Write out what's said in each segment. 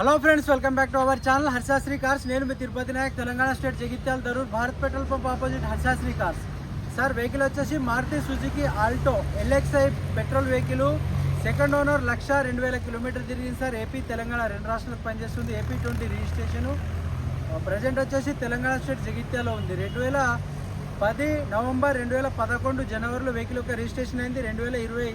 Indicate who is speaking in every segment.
Speaker 1: Hello friends welcome back to our channel Harshasri cars నేను మీ Tirupati Nayak Telangana state Jagtial Darur Bharat petrol pump opposite Harshasri cars sir vehicle వచ్చేసి Maruti Suzuki Alto LXI petrol vehicle second owner lakh రెండు వేల kilometre తిరిగింది sir AP Telangana రెండు రాష్ట్రాలకు పనిచేస్తుంది. AP twenty registration present వచ్చేసి Telangana state జగిత్యాలో ఉంది. రెండు వేల పది నవంబర్ రెండు వేల పదకొండు జనవరిలో వెహికల్ యొక్క రిజిస్ట్రేషన్ అయింది. రెండు వేల ఇరవై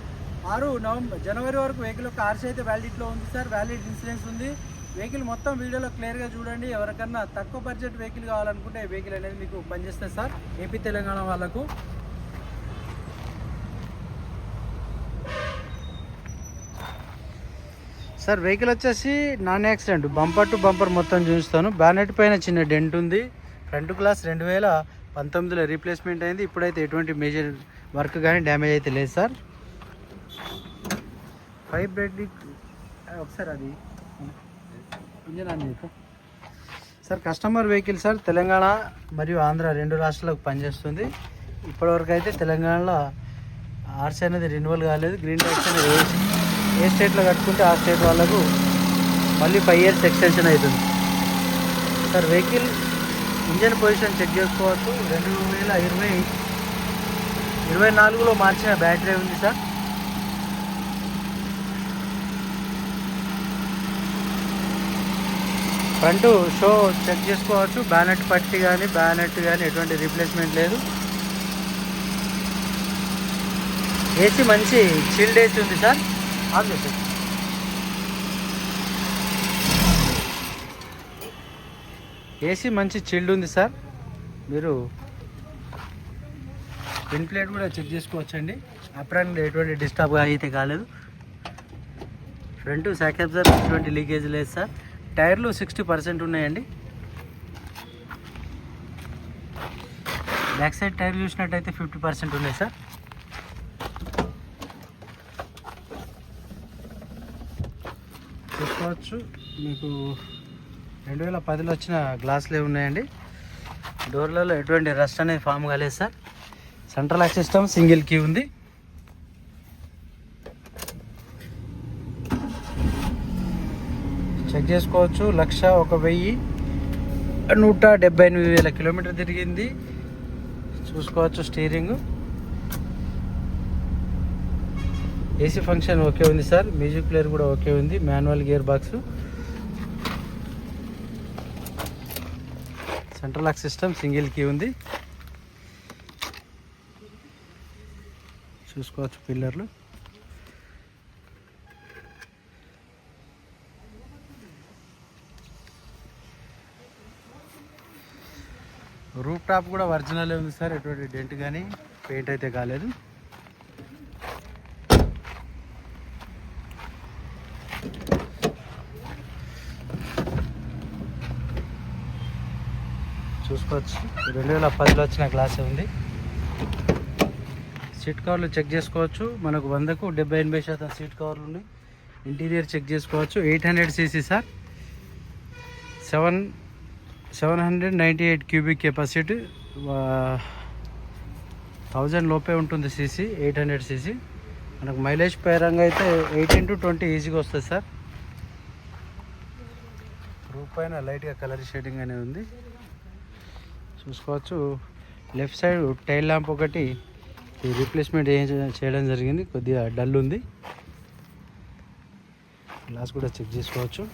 Speaker 1: ఆరు నవంబర్ జనవరి వరకు వెహికల్ యొక్క ఆర్సీ అయితే వ్యాలిడిటీలో ఉంది సార్ వ్యాలిడ్ ఇన్సూరెన్స్ ఉంది. వెహికల్ మొత్తం వీడియోలో క్లియర్గా చూడండి. ఎవరికన్నా తక్కువ బడ్జెట్ వెహికల్ కావాలనుకుంటే వెహికల్ అనేది మీకు పనిచేస్తుంది సార్. ఏపీ తెలంగాణ వాళ్ళకు. సార్ వెహికల్ వచ్చేసి non accident. Bumper to bumper మొత్తం చూస్తాను బ్యానెట్ పైన చిన్న డెంట్ ఉంది. ఫ్రంట్ గ్లాస్ రెండు వేల పంతొమ్మిదిలో రీప్లేస్మెంట్ అయింది. ఇప్పుడైతే ఎటువంటి మేజర్ వర్క్ కానీ డ్యామేజ్ అయితే లేదు సార్. ఫైవ్ బ్రెడ్ ఒకసారి అది engine on sir customer vehicle sir Telangana మరియు ఆంధ్ర రెండు రాష్ట్రాలకు పనిచేస్తుంది. ఇప్పటివరకు అయితే తెలంగాణలో ఆర్సీ అనేది రెన్యువల్ కాలేదు. గ్రీన్ ట్యాక్స్ అనేది ఏ- ఏ స్టేట్లో కట్టుకుంటే ఆ స్టేట్ వాళ్ళకు మళ్ళీ ఫైవ్ ఇయర్స్ ఎక్స్టెన్షన్ అవుతుంది. Sir vehicle engine position check చేసుకోవచ్చు. రెండు వేల ఇరవై ఇరవై నాలుగులో మార్చిన బ్యాటరీ ఉంది సార్? ఫ్రంట్ షో చెక్ చేసుకోవచ్చు. బ్యానెట్ పట్టి కానీ బ్యానెట్ కానీ ఎటువంటి రీప్లేస్మెంట్ లేదు. ఏసీ మంచి చిల్డ్ ఏసీ ఉంది సార్. ఆన్ చేసేది ఏసీ మంచి చిల్డ్ ఉంది సార్. మీరు పిన్ ప్లేట్ కూడా చెక్ చేసుకోవచ్చండి. అప్రాన్ ఎటువంటి డిస్టర్బ్ అయితే కాలేదు. ఫ్రంట్ సార్ ఎటువంటి లీకేజ్ లేదు సార్. టైర్లు సిక్స్టీ పర్సెంట్ ఉన్నాయండి. బ్యాక్ సైడ్ టైర్ చూసినట్టయితే ఫిఫ్టీ పర్సెంట్ ఉన్నాయి సార్. చూసుకోవచ్చు. మీకు రెండు వేల పదిలో వచ్చిన గ్లాసులే ఉన్నాయండి. డోర్లలో ఎటువంటి రస్ట్ అనేది ఫామ్ కాలేదు sir. Central lock system single key ఉంది. చెక్ చేసుకోవచ్చు. లక్ష ఒక వెయ్యి నూట డెబ్బై ఎనిమిది వేల కిలోమీటర్ తిరిగింది. చూసుకోవచ్చు స్టీరింగ్. ఏసీ ఫంక్షన్ ఓకే ఉంది సార్. మ్యూజిక్ ప్లేయర్ కూడా ఓకే ఉంది. Manual gear box. Central lock system single key ఉంది. చూసుకోవచ్చు పిల్లర్లు. రూప్ టాప్ కూడా ఒరిజినల్ ఉంది సార్. ఎటువంటి డెంట్ కానీ పెయింట్ అయితే కాలేదు. చూసుకోవచ్చు. రెండు వేల పదిలో వచ్చిన గ్లాస్ ఉంది. సీట్ కవర్లు చెక్ చేసుకోవచ్చు. మనకు వందకు డెబ్బై ఎనభై శాతం సీట్ కవర్లు ఉన్నాయి. ఇంటీరియర్ చెక్ చేసుకోవచ్చు. Eight hundred CC sir. Seven seven hundred ninety eight cubic capacity thousand లోపే ఉంటుంది సీసీ ఎయిట్ హండ్రెడ్ సీసీ. మనకు మైలేజ్ పరంగా అయితే ఎయిటీన్ టు ట్వంటీ ఈజీగా వస్తుంది సార్. రూప్ పైన లైట్గా కలర్ షేడింగ్ అనేది ఉంది. చూసుకోవచ్చు. లెఫ్ట్ సైడ్ టైల్ ల్యాంప్ ఒకటి రీప్లేస్మెంట్ చేయడం జరిగింది. కొద్దిగా డల్ ఉంది. గ్లాస్ కూడా చెక్ చేసుకోవచ్చు.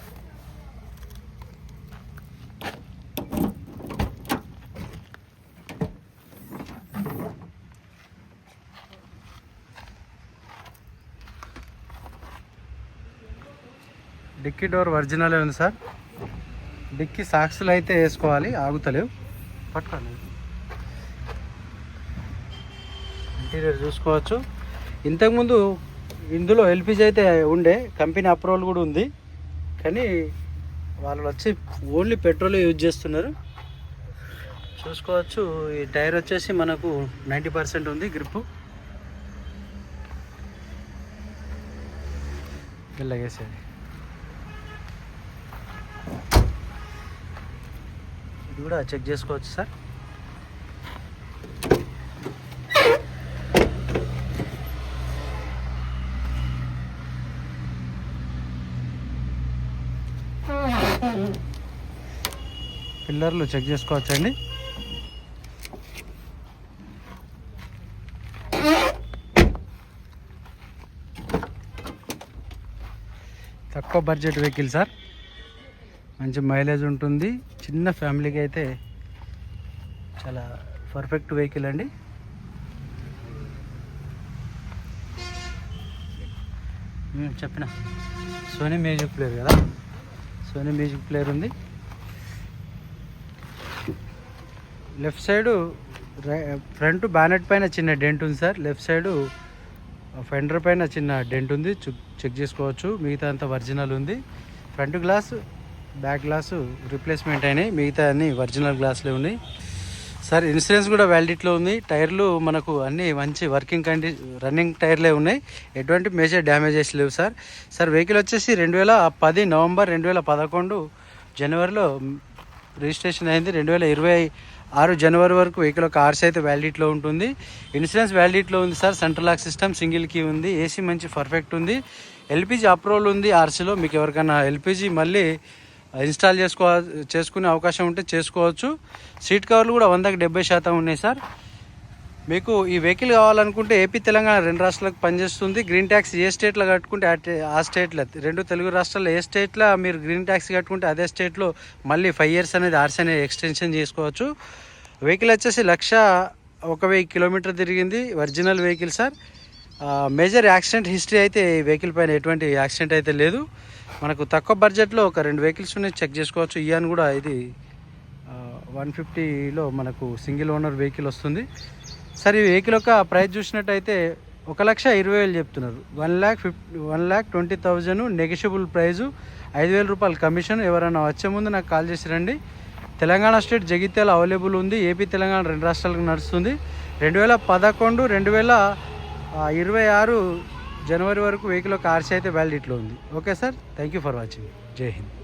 Speaker 1: డిక్కీ డోర్ ఒరిజినల్ ఉంది సార్. డిక్కీ సాక్స్లు అయితే వేసుకోవాలి ఆగుతలేవు. పట్టుకోండి. ఇంటీరియర్ చూసుకోవచ్చు. ఇంతకుముందు ఇందులో ఎల్పిజి అయితే ఉండే కంపెనీ అప్రూవల్ కూడా ఉంది. కానీ వాళ్ళు వచ్చి ఓన్లీ పెట్రోల్ యూజ్ చేస్తున్నారు. చూసుకోవచ్చు. ఈ టైర్ వచ్చేసి మనకు నైంటీ పర్సెంట్ ఉంది గ్రిప్. వెళ్ళగేసేది ఇది కూడా చెక్ చేసుకోవచ్చు సార్. పిల్లర్లు చెక్ చేసుకోవచ్చండి. తక్కువ బడ్జెట్ వెహికల్ సార్. మంచి మైలేజ్ ఉంటుంది. చిన్న ఫ్యామిలీకి అయితే చాలా పర్ఫెక్ట్ వెహికల్ అండి. చెప్పిన సోనీ మ్యూజిక్ ప్లేయర్ కదా? సోనీ మ్యూజిక్ ప్లేయర్ ఉంది. లెఫ్ట్ సైడు ఫ్రంట్ బ్యానెట్ పైన చిన్న డెంట్ ఉంది సార్. లెఫ్ట్ సైడు ఫెండర్ పైన చిన్న డెంట్ ఉంది. చెక్ చేసుకోవచ్చు. మిగతా అంతా ఒరిజినల్ ఉంది. Front glass back glass replacement అయినాయి. మిగతా అన్ని ఒరిజినల్ గ్లాసులే ఉన్నాయి. సార్ ఇన్సూరెన్స్ కూడా వ్యాలిడిటీలో ఉంది. టైర్లు మనకు అన్ని మంచి వర్కింగ్ కండి రన్నింగ్ టైర్లే ఉన్నాయి. ఎటువంటి మేజర్ డ్యామేజెస్ లేవు సార్. సార్ వెహికల్ వచ్చేసి రెండు వేల పది నవంబర్ రెండు వేల పదకొండు జనవరిలో రిజిస్ట్రేషన్ అయింది. రెండు వేల ఇరవై ఆరు జనవరి వరకు వెహికల్ ఒక ఆర్సీ అయితే వ్యాలిడిటీలో ఉంటుంది. ఇన్సూరెన్స్ వ్యాలిడిటీలో ఉంది sir. Central lock system single key ఉంది. ఏసీ మంచి పర్ఫెక్ట్ ఉంది. ఎల్పిజి అప్రూవల్ ఉంది ఆర్సీలో. మీకు ఎవరికైనా ఎల్పిజి మళ్ళీ ఇన్స్టాల్ చేసుకో చేసుకునే అవకాశం ఉంటే చేసుకోవచ్చు. సీట్ కవర్లు కూడా వందకి డెబ్బై శాతం ఉన్నాయి సార్. మీకు ఈ వెహికల్ కావాలనుకుంటే ఏపీ తెలంగాణ రెండు రాష్ట్రాలకు పనిచేస్తుంది. గ్రీన్ ట్యాక్స్ ఏ స్టేట్లో కట్టుకుంటే ఆ ఆ స్టేట్లో. రెండు తెలుగు రాష్ట్రాల్లో ఏ స్టేట్లో మీరు గ్రీన్ ట్యాక్స్ కట్టుకుంటే అదే స్టేట్లో మళ్ళీ ఫైవ్ ఇయర్స్ అనేది ఆర్సీ అనేది ఎక్స్టెన్షన్ చేసుకోవచ్చు. వెహికల్ వచ్చేసి లక్ష ఒక వెయ్యి కిలోమీటర్ తిరిగింది original vehicle sir. Major accident history అయితే ఈ వెహికల్ పైన ఎటువంటి యాక్సిడెంట్ అయితే లేదు. మనకు తక్కువ బడ్జెట్లో ఒక రెండు వెహికల్స్ ఉన్నాయి. చెక్ చేసుకోవచ్చు. ఇయాన్ కూడా ఇది వన్ ఫిఫ్టీలో మనకు సింగిల్ ఓనర్ వెహికల్ వస్తుంది. సార్ ఈ వెహికల్ యొక్క ప్రైస్ చూసినట్టయితే ఒక లక్ష ఇరవై వేలు చెప్తున్నారు. One lakh fifty one lakh twenty thousand negotiable price. ఐదు వేల రూపాయల కమిషన్. ఎవరైనా వచ్చే ముందు నాకు కాల్ చేసి రండి. తెలంగాణ స్టేట్ జగిత్యాల అవైలబుల్ ఉంది. ఏపీ తెలంగాణ రెండు రాష్ట్రాలకు నడుస్తుంది. రెండు వేల పదకొండు రెండు వేల ఇరవై ఆరు జనవరి వరకు వెహికల్ కార్స్ అయితే వ్యాలిడిటీలో ఉంది. Okay sir thank you for watching Jai Hind